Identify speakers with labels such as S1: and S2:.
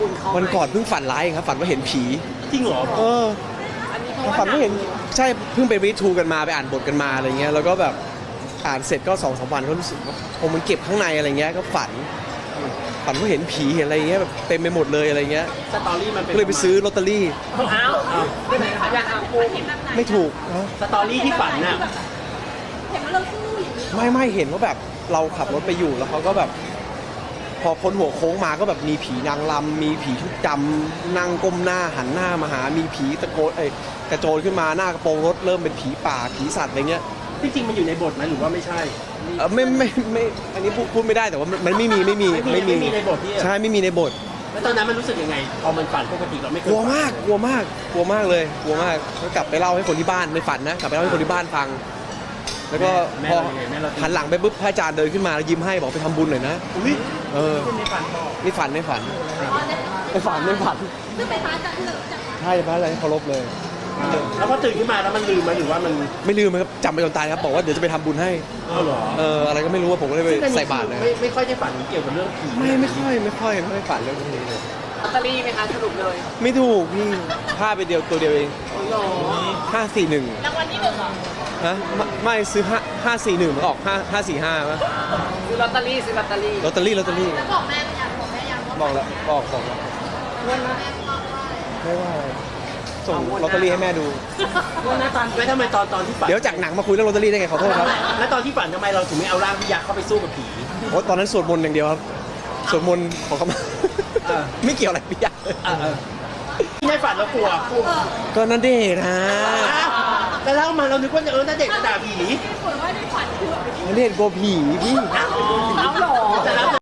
S1: คุณเขา
S2: วันก่อนเพิ่งฝันร้ายเองครับ ฝันว่าเห็นผี
S3: จริงเหรอ
S2: เออ
S1: อันนี้เพราะว่า
S2: ฝันว่าเห็นใช่เพิ่งไปรีทูกันมาไปอ่านบทกันมาอะไรเงี้ยแล้วก็แบบอ่านเสร็จก็สองสามวันก็รู้สึกว่าโอ้มันเก็บข้างในอะไรเงี้ยก็ฝัน ฝันว่าเห็นผีเห็นอะไรเงี้ยแบบเต็มไปหมดเลยอะไรเงี้ย
S3: สตอรี่มันเป็น
S2: ก็เลยไปซื้อลอตเตอรี่
S1: อ้าวไม่ไหนคะอยากถามคุณ
S2: ไม่ถูกนะ
S3: สตอรี่ที่ฝันน่ะ
S4: เห็นว่าเราสู้อย่างนี้
S2: ไม่ไม่เห็นว่าแบบเราขับรถไปอยู่แล้วเขาก็แบบ พอพ้นหัวโค้งมาก็แบบมีผีนางรำมีผีชุดดำนั่งก้มหน้าหันหน้ามาหา มีผีตะโกนเอ้ยกระโจนขึ้นมาหน้ากระโปรงรถเริ่มเป็นผีป่าผีสัตว์อะไรเงี้ย
S3: ที่จริงมันอยู่ในบทไหมหรือว่าไม่ใช่
S2: เอ่อไม่ไม่ไม่อันนี้พูดพูดไม่ได้แต่ว่ามันมันไม่มีไม่มี
S3: ไม่มีไม่มีในบทที่
S2: ใช่ไม่มีในบท
S3: แล้วตอนนั้นมันรู้สึกยังไงพอมันฝันปกติเราไม่เค
S2: ก
S3: ย
S2: ลัว
S3: ฝัน
S2: มากกลัวมากกลัวมากเลยกลัวมากก็กลับไปเล่าให้คนที่บ้านในฝันนะกลับไปเล่าให้คนที่บ้านฟัง แล้วก็
S3: แม่
S2: พอ
S3: เรายังไงแม่เรา
S2: หันหลังไปปุ๊บพระอาจารย์เดินขึ้นมาแล้วยิ้มให้บอกไปทำบุญหน่อยนะ
S3: อุ้ย
S2: เออ
S3: ในฝันบอก
S2: นี่ฝันไม่ฝัน
S4: อ๋อเนี่ย
S2: ไม่ฝันไม่ฝัน
S4: ซึ่งเป็นพระอาจารย์ที่เรารู้จักมา
S2: ใช่พระอาจารย์เคารพเลย
S3: แล้วพอตื่นขึ้นมาแล้วมันลืมไหมหรือว่ามัน
S2: ไม่ลืมครับจำไปจนตายครับบอกว่าเดี๋ยวจะไปทำบุญให้
S3: เออเหรอ
S2: เอออะไรก็ไม่รู้ว่าผมก็เลยไปใส่บาตรเลย
S3: ไม่ไม่ค่อยได้ฝันเกี่ยวกับเรื่องผี
S2: ไม่ไม่ค่อยไม่ค่อยไม่ค่อยฝันเรื่องพวกนี้เลย
S1: ลอตเตอรี่ไหมคะสรุปเลย
S2: ไม่ถูกพี่พลาดไปเดียวตัวเดียวเอง
S1: โอ้โห
S2: ห้าสี่หนึ่ง
S4: ราง
S2: ฮะไม่ไม่ซื้อห้าห้าสี่หนึ่งมันออกห้าห้าสี่ห้าป่ะ
S1: ซื้อลอตเตอรี่ซื้อลอตเตอรี่
S2: ลอตเตอรี่ลอตเตอรี่
S4: แล้วบอกแม่ไหมยังบอกแม่ยังว่า
S2: บอกแล้วบอกบอกแล้วไม่ว่าอะไรส่งลอตเตอรี่ให้แม่ดู
S3: แล้วนะตอนแล้วทำไมตอนตอนที่ฝัน
S2: เดี๋ยวจากหนังมาคุยเรื่องลอตเตอรี่ได้ไงขอโทษครับ
S3: แล้วตอนที่ฝันทำไมเราถึงไม่เอาร่างพี่ยักษ์เข้าไปสู้กับผี
S2: โอ้ตอนนั้นสวดมนต์อย่างเดียวครับสวดมนต์ขอเข้ามา
S3: เออ
S2: ไม่เกี่ยวอะไรพี่ยักษ์เลย
S3: เออเออที่ในฝันเรากลัวกลัว
S2: ก็นั่นเดชน์นะ
S3: อ้าว แล้วเล่ามาเรานึกว่าเออน่าเด็กจะด่าผี
S4: ผลว่าในฝันคือแบบ
S2: นั่เดชน์กลัวผีพี่
S1: เอาหรอ